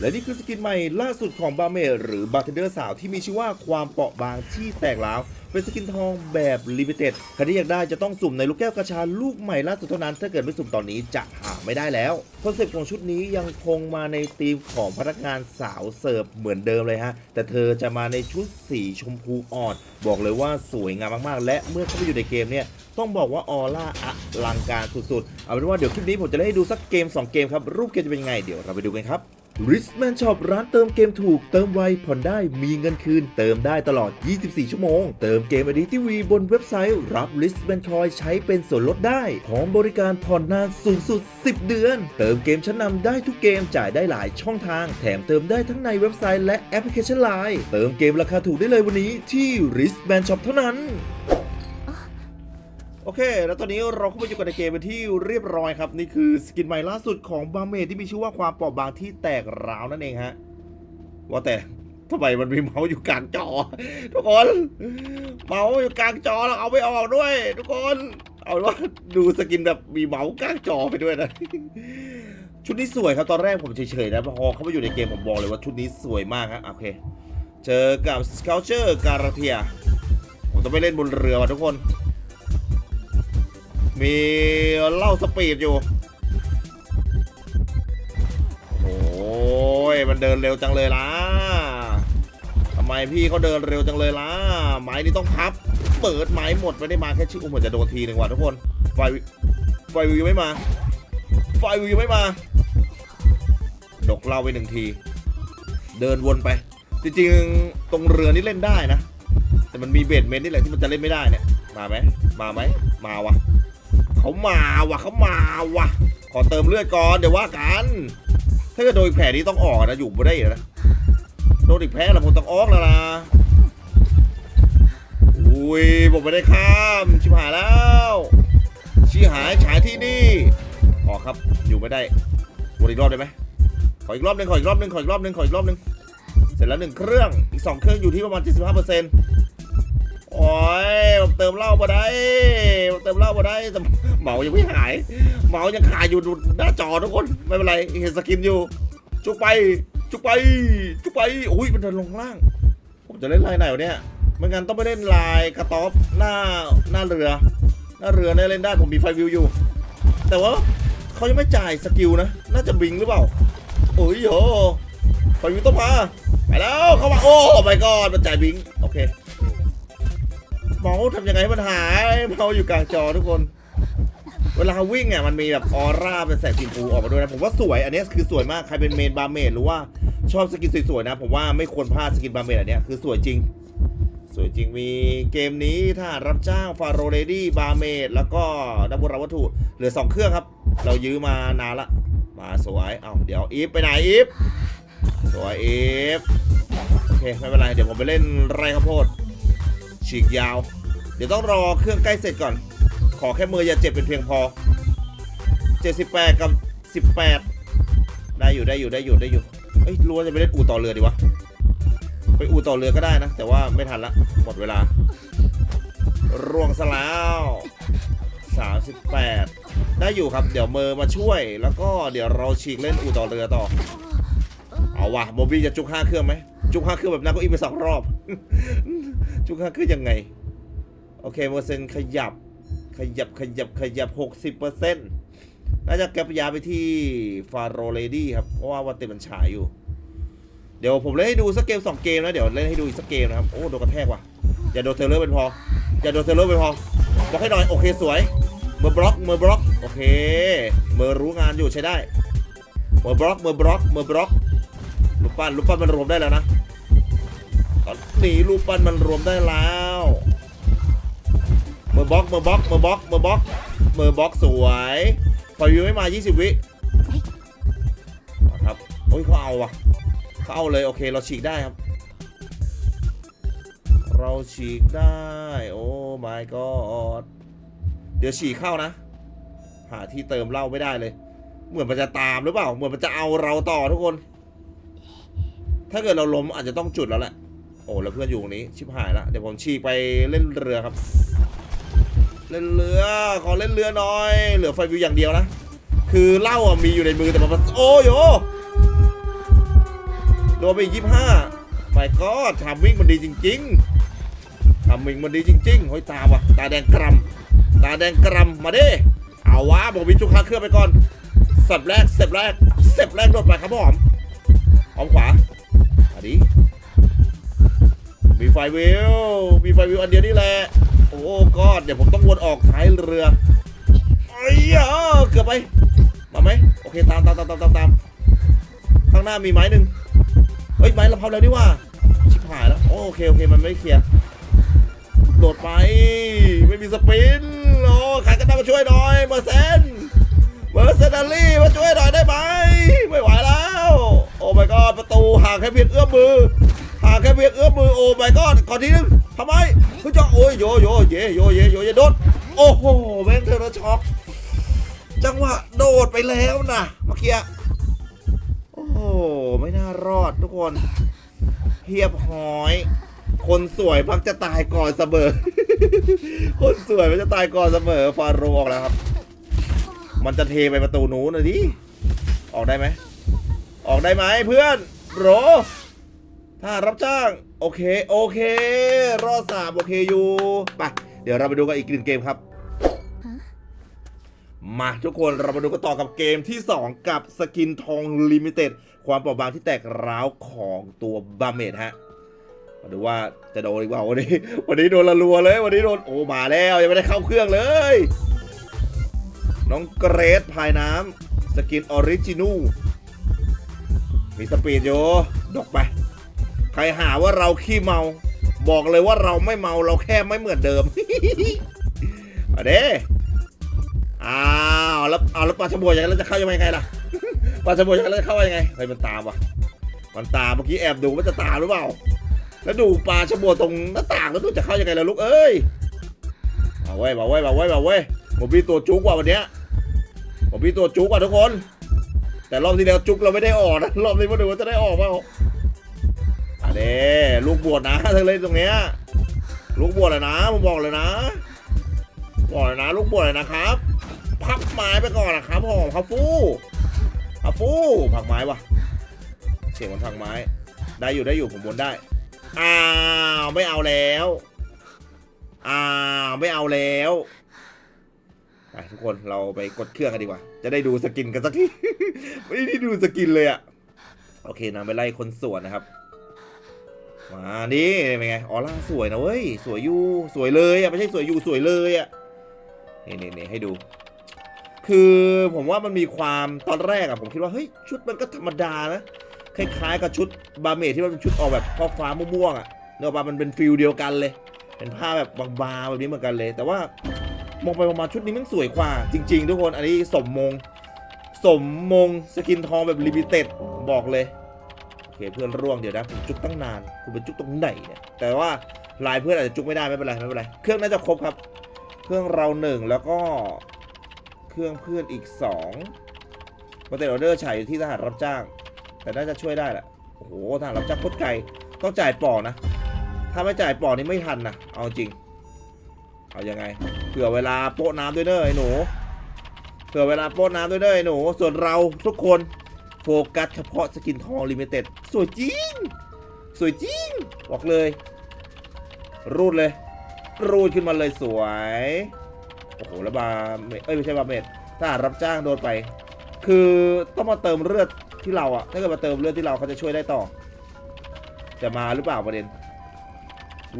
และนี่คือสกินใหม่ล่าสุดของบาเมหรือบาร์เทนเดอร์สาวที่มีชื่อว่าความเปราะบางที่แตกร้าวเป็นสกินทองแบบลิมิเต็ดใครที่อยากได้จะต้องสุ่มในลูกแก้วกระชาลูกใหม่ล่าสุดเท่านั้น ถ้าเกิดไม่สุ่มตอนนี้จะหาไม่ได้แล้ว คอนเซ็ปต์ของชุดนี้ยังคงมาในธีมของพนักงานสาวเสิร์ฟเหมือนเดิมเลยฮะ แต่เธอจะมาในชุดสีชมพูอ่อน บอกเลยว่าสวยงามมากๆ และเมื่อเข้าไปอยู่ในเกมเนี่ยต้องบอกว่าออร่าอลังการสุดๆ เอาเป็นว่าเดี๋ยวคลิปนี้ผมจะได้ให้ดูสักเกม 2 เกมครับ รูปเกมจะเป็นยังไง เดี๋ยวเราไปดูกันครับ r i s m a n Shop ร้านเติมเกมถูก เติมไวผ่อนได้มีเงินคืน เติมได้ตลอด 24 ชั่วโมง เติมเกมอดีทีวีบนเว็บไซต์ รับ r i s m a n Coin ใช้เป็นส่วนลดได้ พร้อมบริการผ่อนนานสูงสุด 10 เดือน เติมเกมชั้นนำได้ทุกเกมจ่ายได้หลายช่องทาง แถมเติมได้ทั้งในเว็บไซต์และแอปพลิเคชัน Line เติมเกมราคาถูกได้เลยวันนี้ที่ r i s m a n Shop เท่านั้น โอเค แล้วตอนนี้เราเข้ามาอยู่กันในเกมเป็นที่เรียบร้อยครับ นี่คือสกินใหม่ล่าสุดของบาเมที่มีชื่อว่าความเปราะบางที่แตกร้าวนั่นเองฮะ ว่าแต่ทำไมมันมีเมาส์อยู่กลางจอ ทุกคน เมาส์อยู่กลางจอแล้วเอาไม่ออกด้วย ทุกคน เอาว่าดูสกินแบบมีเมาส์กลางจอไปด้วยนะชุดนี้สวยครับตอนแรกผมเฉยๆนะพอเข้ามาอยู่ในเกมผมบอกเลยว่าชุดนี้สวยมากฮะโอเค เจอกับ s c u l p t u r e การาเทียผมต้องไปเล่นบนเรือว่ะทุกคน มีเหล่าสปีดอยู่ โอ้ยมันเดินเร็วจังเลยล่ะทำไมพี่เขาเดินเร็วจังเลยล่ะไม้นี่ต้องพับ เปิดไม้หมดไม่ได้มาแค่ชื่ออุ้มเหมือนจะโดนทีหนึ่งว่ะทุกคนไฟวิไฟวิวยังไม่มา ไฟวิวยังไม่มาดกเล่าไปหนึ่งที เดินวนไป จริงๆ ตรงเรือนี่เล่นได้นะ แต่มันมีเบดเมนนี่แหละที่มันจะเล่นไม่ได้เนี่ย มาไหมมาไหมมาวะ เขามาว่ะเขามาว่ะ ขอเติมเลือดก่อนเดี๋ยวว่ากัน ถ้าเกิดโดนแผลนี้ต้องออกนะอยู่ไม่ได้นะโดนอีกแผลแล้วผมต้องออกแล้วนะอุ้ยผมไม่ได้ข้ามชิบหายแล้วชี้หายฉายที่นี่ออกครับอยู่ไม่ได้วนอีกรอบได้ไหมขออีกรอบหนึ่งขออีกรอบหนึ่งขออีกรอบหนึ่งขออีกรอบหนึ่งเสร็จแล้วหนึ่งเครื่องอีกสองเครื่องอยู่ที่ประมาณ 75เปอร์เซ็นต์โอ้ยผมเติมเหล้ามาได้ผมเติมเหล้ามาได้ เหมายังไม่หาย เหมายังขายอยู่หน้าจอทุกคน ไม่เป็นไร เห็นสกินอยู่ จุกไป จุกไป จุกไป อุ้ยมันเดินลงล่าง ผมจะเล่นลายไหนวะเนี่ยไม่งั้นต้องไปเล่นลายกระต๊อบหน้าหน้าเรือ หน้าเรือเนี่ยเล่นได้ผมมีไฟวิวอยู่ แต่ว่าเขายังไม่จ่ายสกิลนะ น่าจะบิงหรือเปล่าโอ้ยโหไฟวิวต้องมาไปแล้วเข้ามาโอ้ไม่ก็มันจ่ายบิง โอเคเมาส์ทำยังไงให้มันหายเมาส์อยู่กลางจอทุกคน เวลาวิ่งอะมันมีแบบออร่าเป็นแสงสีชมพูออกมาด้วยนะผมว่าสวยอันนี้คือสวยมากใครเป็นเมนบาร์เมดหรือว่าชอบสกินสวยๆนะ ผมว่าไม่ควรพลาดสกินบาร์เมดอันเนี้ยคือสวยจริง สวยจริงมีเกมนี้ถ้ารับจ้างฟาโรเรดี้บาร์เมดแล้วก็ดับเบิลวัตถุเหลือ 2 เครื่องครับ เรายื้อมานานละมาสวยเอาเดี๋ยวอีฟไปไหนอีฟสวยอีฟโอเคไม่เป็นไรเดี๋ยวผมไปเล่นไรข้าวโพดฉีกยาว เดี๋ยวต้องรอเครื่องใกล้เสร็จก่อน ขอแค่มืออย่าเจ็บเป็นเพียงพอ 78 กับ 18 ได้อยู่ได้อยู่ได้อยู่ได้อยู่เอ้ยรู้ว่าจะไปเล่นอู่ต่อเรือดีวะ ไปอู่ต่อเรือก็ได้นะ แต่ว่าไม่ทันละหมดเวลา ร่วงซะแล้ว38 ได้อยู่ครับ เดี๋ยวเมอร์มาช่วย แล้วก็เดี๋ยวเราฉีกเล่นอู่ต่อเรือต่อ เอาวะโมบี้จะจุกห้าเครื่องไหม จุกห้าเครื่องแบบนั้นก็อีกไปสองรอบ จุกห้าเครื่องยังไง โอเคเปอร์เซนขยับ ขยับขยับขยับ 60เปอร์เซ็นต์น่าจะแกปยาไปที่ฟาโรเลดี้ครับ เพราะว่าวันเต็มมันฉายอยู่ เดี๋ยวผมเล่นให้ดูสักเกมสองเกมนะ เดี๋ยวเล่นให้ดูอีกสักเกมนะครับ โอ้ โดนกระแทกว่ะ อย่าโดนเทเลอร์เป็นพอ อย่าโดนเทเลอร์เป็นพอบล็อกให้หน่อย โอเคสวย เมอร์บล็อก เมอร์บล็อก โอเค เมอร์รู้งานอยู่ใช้ได้ เมอร์บล็อก เมอร์บล็อก เมอร์บล็อกลูกปั้นลูกปั้นมันรวมได้แล้วนะ ตอนนี้ลูกปั้นมันรวมได้แล้ว มอร์บล็อกเมอร์บล็อกเมอร์บล็อกเมอร์บล็อกเมอร์บล็อกสวยพอวิวไม่มา 20 วิครับโอ้ยเขาเอาว่ะเขาเอาเลยโอเคเราฉีกได้ครับ เราฉีกได้ โอ้ my god เดี๋ยวฉีกเข้านะ หาที่เติมเหล้าไม่ได้เลย เหมือนมันจะตามหรือเปล่า เหมือนมันจะเอาเราต่อทุกคน ถ้าเกิดเราล้มอาจจะต้องจุดแล้วแหละ โอ้แล้วเพื่อนอยู่ตรงนี้ชิบหายละเดี๋ยวผมฉีกไปเล่นเรือครับ เล่นเรือ ขอเล่นเรือหน่อย เหลือไฟวิวอย่างเดียวนะ คือเหล้าอะมีอยู่ในมือแต่มันโอ้ยโยโดนไปยี่สิบห้าไปก็ทำวิ่งมันดีจริง ๆทำวิ่งมันดีจริงๆเฮ้ยตาว่ะ ตาแดงกรำตาแดงกรำมาดิเอาวะบอกวิจุกคาเครื่องไปก่อนสับแรกเสร็จแรกเสร็จแรกโดดไปครับพ่ออมอมขวาอันนี้มีไฟวิวมีไฟวิวอันเดียวนี่แหละ อ้กอดเดี๋ยวผมต้องวนออกท้ายเรือไอ้ยเกือบไป มาไหมโอเคตามตามตามตามตามตามข้างหน้ามีไม้หนึ่งเฮ้ยไม้เราเผาแล้วนี่ว่า ชิบหายแล้วโอโอเคโอเคมันไม่เคลียร์โดดไปไม่มีสปินโอ้ใครก็ได้มาช่วยหน่อยเมอร์เซนเมอร์เซนารี่มาช่วยหน่อยได้ไหมไม่ไหวแล้ว โอ้ my god ประตูห่างแค่เพียงเอื้อมมือ ห่าแค่เพียงเอื้อมมือโอ้ my god ก่อทีนึงทำไมเฮ้ยจ้าโอ้ยโยโยเยโยเยโยเยโดดโอ้โหแม่งเทอร์ช็อกจังหวะโดดไปแล้วนะเมื่อกี้โอ้โหไม่น่ารอดทุกคนเฮียบหอย คนสวยมักจะตายก่อนเสมอ คนสวยมันจะตายก่อนเสมอฟาโรห์ออกแล้วครับ มันจะเทไปประตูนู้นนะดิออกได้ไหมออกได้ไหมเพื่อนโร ถ้ารับจ้าง โอเค โอเค รอดสามโอเคอยู่ไปเดี๋ยวเราไปดูกันอีกหนึ่งเกมครับ มาทุกคนเรามาดูกันต่อกับเกมที่ 2 กับสกินทองลิมิเต็ดความเปราะบางที่แตกร้าวของตัวบาเมดฮะมาดูว่าจะโดนอีกเปล่าวันนี้ วันนี้โดนละรัวเลย วันนี้โดนโอ้มาแล้วยังไม่ได้เข้าเครื่องเลย น้องเกรซภายน้ำสกินออริจินูมีสปีดโยดกไปใค รหาว่าเราขี้เมา บอกเลยว่าเราไม่เมาเราแค่ไม่เหมือนเดิมมาเด้อ้าวแล้วเอาแล้วปลาชะบวยอย่างนั้นแล้วจะเข้ายังไงล่ะปลาชะบวยอย่างนั้นแล้วจะเข้ายังไงเฮ้ยมันตามว่ะมันตามเมื่อกี้แอบดูว่าจะตามหรือเปล่า แล้วดูปลาชะบวยตรงหน้าต่างแล้วดูจะเข้ายังไงล่ะลูกเอ้ยเอาไว้เอาไว้เอาไว้เอาไว้ผมมีตัวจุกว่าวันเนี้ยผมมีตัวจุกว่าทุกคน แต่รอบที่แล้วจุกเราไม่ได้ออกนะรอบนี้มาดูว่าจะได้ออกเปล่า อันนี้ลูกบวชนะทั้งเลยตรงเนี้ยลูกบวชเลยนะผมบอกเลยนะบอกเลยนะ ลูกบวชเลยนะครับ พับไม้ไปก่อนนะครับผมครับฟูครับฟูผักไม้วะเสียงมันผักไม้ ได้อยู่ได้อยู่ผมบนได้อ้าวไม่เอาแล้วอ้าวไม่เอาแล้วไปทุกคนเราไปกดเครื่องกันดีกว่า จะได้ดูสกินกันสักที ไม่ได้ดูสกินเลยอะโอเคนำไปไล่คนสวนนะครับ มานี่เป็นไงออร่าสวยนะเว้ยสวยอยู่สวยเลยอะไม่ใช่สวยอยู่สวยเลยอะนี่นี่นี่ให้ดู คือผมว่ามันมีความตอนแรกอะผมคิดว่าเฮ้ยชุดมันก็ธรรมดานะคล้ายๆกับชุดบาเมทที่มันเป็นชุดออกแบบฟ้าฟ้าม่วงๆอะเนอะปะมันเป็นฟิลเดียวกันเลย เป็นผ้าแบบบางๆแบบนี้เหมือนกันเลย แต่ว่ามองไปมองมาชุดนี้มันสวยกว่า จริง ๆ ทุกคนอันนี้สมมง สมมงสกินทองแบบลิมิเต็ดบอกเลย เคเพื่อนร่วงเดี๋ยวนะผมจุกตั้งนานคุณเป็นจุกตรงไหนเนี่ยแต่ว่าลายเพื่อนอาจจะจุกไม่ได้ไม่เป็นไรไม่เป็นไรเครื่องน่าจะครบครับ เครื่องเราหนึ่งแล้วก็เครื่องเพื่อนอีกสองมาเตอร์เดอร์ฉายอยู่ที่ทหารรับจ้าง แต่น่าจะช่วยได้แหละโอ้โหทหารรับจ้างโคตรไกลต้องจ่ายปอนะ ถ้าไม่จ่ายปอนี่ไม่ทันนะเอาจริง เอายังไงเผื่อเวลาโปะน้ำด้วยเด้อไอ้หนูเผื่อเวลาโปะน้ำด้วยเด้อไอ้หนูส่วนเราทุกคน โฟกัสเฉพาะสกินทองลิมิเต็ดสวยจริง สวยจริง บอกเลย รูดเลย รูดขึ้นมาเลยสวย โอ้โห แล้วบาเมเอ้ย ไม่ใช่บาเมดถ้ารับจ้างโดนไป คือต้องมาเติมเลือดที่เราอะถ้าเกิดมาเติมเลือดที่เราเขาจะช่วยได้ต่อ จะมาหรือเปล่าประเด็น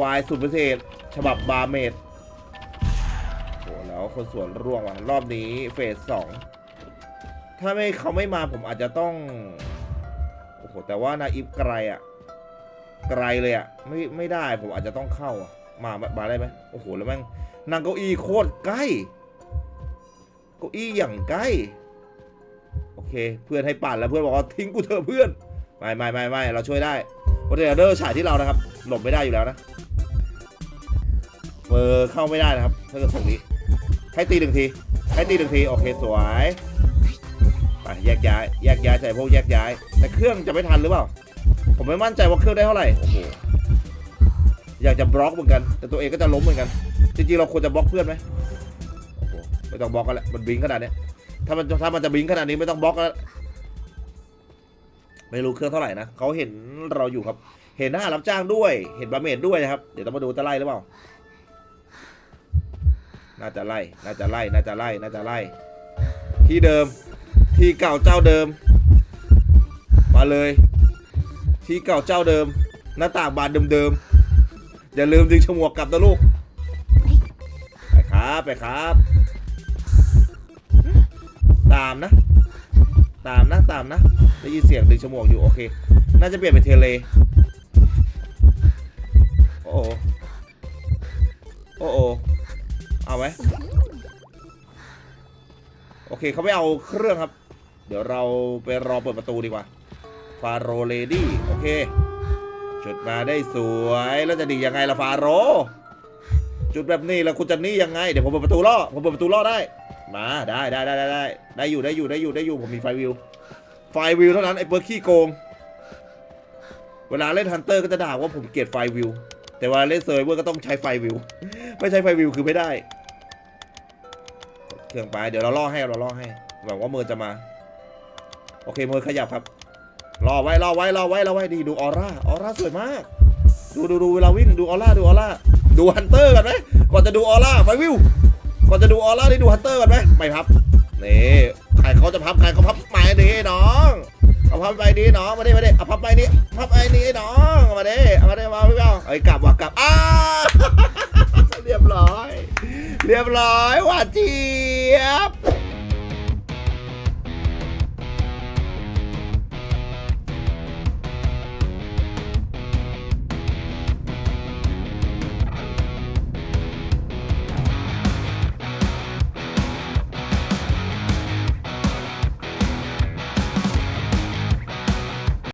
วายสุดพิเศษ ฉบับบาเมดโอ้แล้วคนสวนร่วงว่ะ รอบนี้เฟสสอง ถ้าไม่เขาไม่มาผมอาจจะต้อง โอ้โห แต่ว่านาอิฟไกลอะไกลเลยอะไม่ไม่ได้ผมอาจจะต้องเข้าอะมามาได้ไหมโอ้โห แล้วแม่งนั่งเก้าอี้โคตรใกล้เก้าอี้อย่างใกล้ โอเค เพื่อนให้ปั่นแล้วเพื่อนบอกว่าทิ้งกูเถอะเพื่อน ไม่ไม่ไม่ไม่เราช่วยได้วอเตอร์เดอร์ฉายที่เรานะครับ หลบไม่ได้อยู่แล้วนะเออเข้าไม่ได้นะครับ ถ้าเกิดส่งนี้ ให้ตีหนึ่งที ให้ตีหนึ่งที โอเค สวย ไปแยกย้ายแยกย้ายใส่พวกแยกย้าย แต่เครื่องจะไม่ทันหรือเปล่า ผมไม่มั่นใจว่าเครื่องได้เท่าไหร่โอ้โหอยากจะบล็อกเหมือนกัน แต่ตัวเองก็จะล้มเหมือนกัน จริงๆเราควรจะบล็อกเพื่อนไหมโอ้โหไม่ต้องบล็อกกันแล้วมันบิงขนาดเนี้ยถ้ามันถ้ามันจะบิงขนาดนี้ไม่ต้องบล็อกแล้วไม่รู้เครื่องเท่าไหร่นะเขาเห็นเราอยู่ครับ เห็นทหารรับจ้างด้วย เห็นบาเมดด้วยนะครับ เดี๋ยวต้องมาดูจะไล่หรือเปล่า น่าจะไล่ น่าจะไล่ น่าจะไล่ น่าจะไล่ ที่เดิม ที่เก่าเจ้าเดิม มาเลย ที่เก่าเจ้าเดิม หน้าต่างบานเดิมๆอย่าลืมดึงฉมวกกลับนะลูกไปครับไปครับ ตามนะ ตามนะตามนะได้ยินเสียงดึงฉมวกอยู่โอเค น่าจะเปลี่ยนเป็นเทเลโอ้โหโอ้โหเอาไหมโอเคเขาไม่เอาเครื่องครับ เดี๋ยวเราไปรอเปิดประตูดีกว่า ฟาโรเลดี้โอเคจุดมาได้สวยแล้วจะดียังไงล่ะฟาโร จุดแบบนี้แล้วคุณจะนี่ยังไง เดี๋ยวผมเปิดประตูล่อผมเปิดประตูล่อได้ มาได้ได้ได้ได้ได้ได้อยู่ได้อยู่ได้อยู่ได้อยู่ผมมีไฟวิว ไฟวิวเท่านั้นไอ้เปิร์ขี้โกง เวลาเล่นฮันเตอร์ก็จะด่าว่าผมเกลียดไฟวิว แต่วลาเล่นเซอร์เวอร์ก็ต้องใช้ไฟวิว ไม่ใช้ไฟวิวคือไม่ได้ เครื่องไปเดี๋ยวเราล่อให้เราล่อให้หวังว่าเมอร์จะมา โอเคเมอขยับครับ รอไว้รอไว้รอไว้รอไว้ดีดูออร่าออร่าสวยมาก ดูดูดูเวลาวิ่งดูออร่าดูออร่าดูฮันเตอร์กันไหมก่อนจะดูออร่าไฟวิวก่อนจะดูออร่าได้ดูฮันเตอร์กันไหมไม่พับนี่ใครเขาจะพับใครเขาพับไปดีน้องเอาพับไปดีน้องมาดิมาดิเอาพับไปนี่พับไปนี่น้องเอามาดิเอามาดิมาพี่เป้าเอ้ยกลับว่ะกลับอ้าเรียบร้อย เรียบร้อยหวานเจี๊ยบ